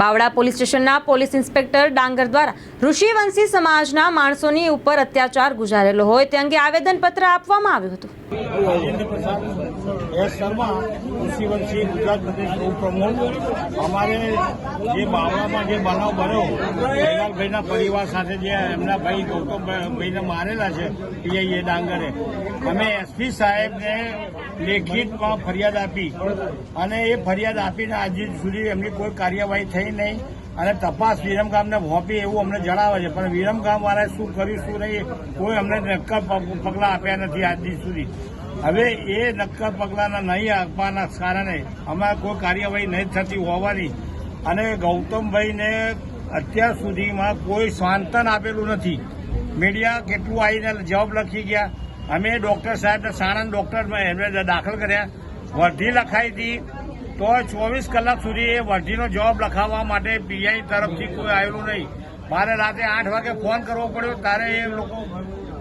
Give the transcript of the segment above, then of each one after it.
બાવડા police સ્ટેશનના police inspector Dangar દ્વારા ઋષિવંશી સમાજના માણસોની ઉપર અત્યાચાર ગુજારેલો હોય તે અંગે આવેદનપત્ર આપવામાં આવ્યું હતું. કૃષિવંશી ગુજરાત પ્રદેશ પ્રમુખ. અમારે જે બાવળામાં જે બનાવ બન્યો, જયલાલભાઈના પરિવાર સાથે જે એમના ભાઈ ગૌતમભાઈને મારેલા છે, પીઆઈએ ડાંગરે. અમે એસપી સાહેબને લેખિતમાં ફરિયાદ આપી અને એ ફરિયાદ આપીને આજે સુધી એમની કોઈ કાર્યવાહી થઈ નહીં અને તપાસ વિરમગામને સોંપી એવું અમને જણાવે છે. પણ વિરમગામ વાળાએ શું કર્યું, શું નહીં, કોઈ અમને નક્કર પગલાં આપ્યા નથી આજ સુધી. હવે એ નક્કર પગલાંના નહીં આપવાના કારણે અમારે કોઈ કાર્યવાહી નહીં થતી હોવાની. અને ગૌતમભાઈને અત્યાર સુધીમાં કોઈ સ્વાંતન આપેલું નથી. મીડિયા કેટલું આવીને જવાબ લખી ગયા. અમે ડોક્ટર સાહેબને સાણંદ ડોક્ટરમાં એમને દાખલ કર્યા. વર્ધી લખાઈ હતી. તો ચોવીસ કલાક સુધી એ વર્ધીનો જવાબ લખાવવા માટે પીઆઈ તરફથી કોઈ આવેલું નહીં. મારે રાતે આઠ વાગે ફોન કરવો પડ્યો, ત્યારે એ લોકો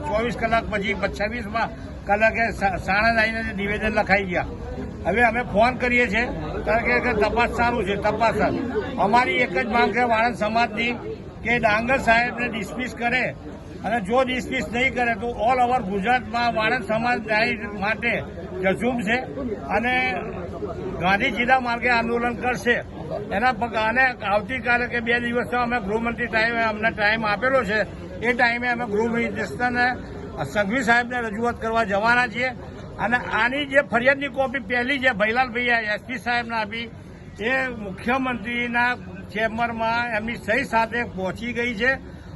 ચોવીસ કલાક પછી છવ્વીસમાં કલાકે સા- સાણંદ આવીને નિવેદન લખાઈ ગયા. હવે અમે ફોન કરીએ છીએ, ત્યારે કે કે તપાસ સારું છે, તપાસ સારું. અમારી એક જ માંગ છે, વાણંદ સમાજની કે ડાંગર સાહેબને ડિસમિસ કરે અને જો ડિસમિસ નહીં કરે તો ઓલ ઓવર ગુજરાતમાં વાણંદ સમાજ ન્યાય માટે જજુમ છે અને ગાંધીજીના માર્ગે આંદોલન કરશે. એના અને આવતીકાલે કે બે દિવસનો અમે ગૃહમંત્રી ટાઈમે અમને ટાઈમ આપેલો છે. એ ટાઈમે અમે ગૃહમિનિસ્ટરને સંઘવી સાહેબને રજૂઆત કરવા જવાના છીએ. અને આની જે ફરિયાદની કોપી પહેલી જે ભૈલાલભાઈએ એસપી સાહેબને આપી, એ મુખ્યમંત્રીના ચેમ્બરમાં એમની સહી સાથે પહોંચી ગઈ છે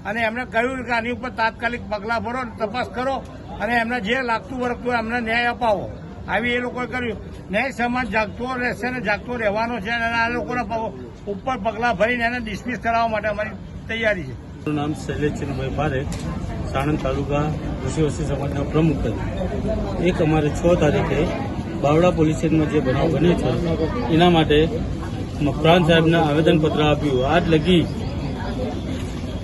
અને એમણે કહ્યું કે આની ઉપર તાત્કાલિક પગલાં ભરો તપાસ કરો અને એમને જે લાગતું વળગતું હોય એમને ન્યાય અપાવો. આવી એ લોકોએ કર્યું. ન્યાય સમાજ જાગતો રહેશે ને જાગતો રહેવાનો છે અને આ લોકોના ઉપર પગલાં ભરીને એને ડિસમિસ કરાવવા માટે અમારી તૈયારી છે. મારું નામ શૈલેષચંદ્રભાઈ ભારે, સાણંદ તાલુકા ઋષિવસી સમાજના પ્રમુખ એક અમારે છ તારીખે બાવડા પોલીસ સ્ટેશનમાં જે બનાવ બને છે, એના માટે પ્રાંત સાહેબને આવેદનપત્ર આપ્યું. આજ લગી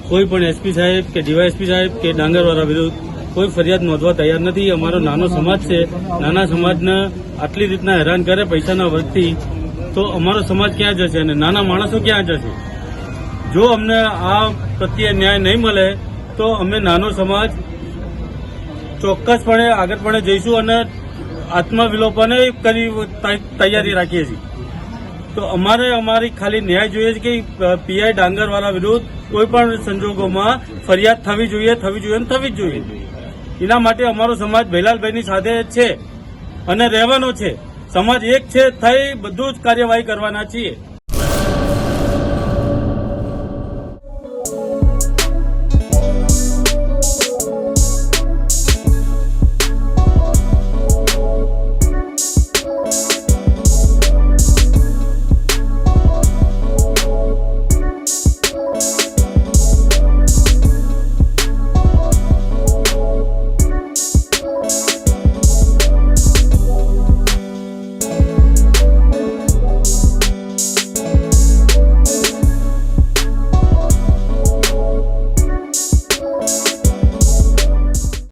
કોઈ પણ એસપી સાહેબ કે ડીવાયએસપી સાહેબ કે ડાંગરવાળા વિરુદ્ધ કોઈ ફરિયાદ નોંધવા તૈયાર નથી. અમારો નાનો સમાજ છે. નાના સમાજને આટલી રીતના હેરાન કરે પૈસાના વર્ગથી તો અમારો સમાજ ક્યાં જશે અને નાના માણસો ક્યાં જશે? જો અમને આ પ્રત્યે ન્યાય નહીં મળે, તો અમે નાનો સમાજ ચોક્કસપણે આગળપણે જઈશું અને આત્મવિલોપને કરી તૈયારી રાખીએ છીએ. તો અમારે અમારી ખાલી ન્યાય જોઈએ છે કે પીઆઈ ડાંગરવાળા વિરુદ્ધ કોઈ પણ સંજોગોમાં ફરિયાદ થવી જોઈએ થવી જોઈએ અને થવી જ જોઈએ. એના માટે અમારો સમાજ ભૈલાલભાઈની સાથે છે અને રહેવાનો છે. સમાજ એક છે, થઈ બધું જ કાર્યવાહી કરવાના છીએ.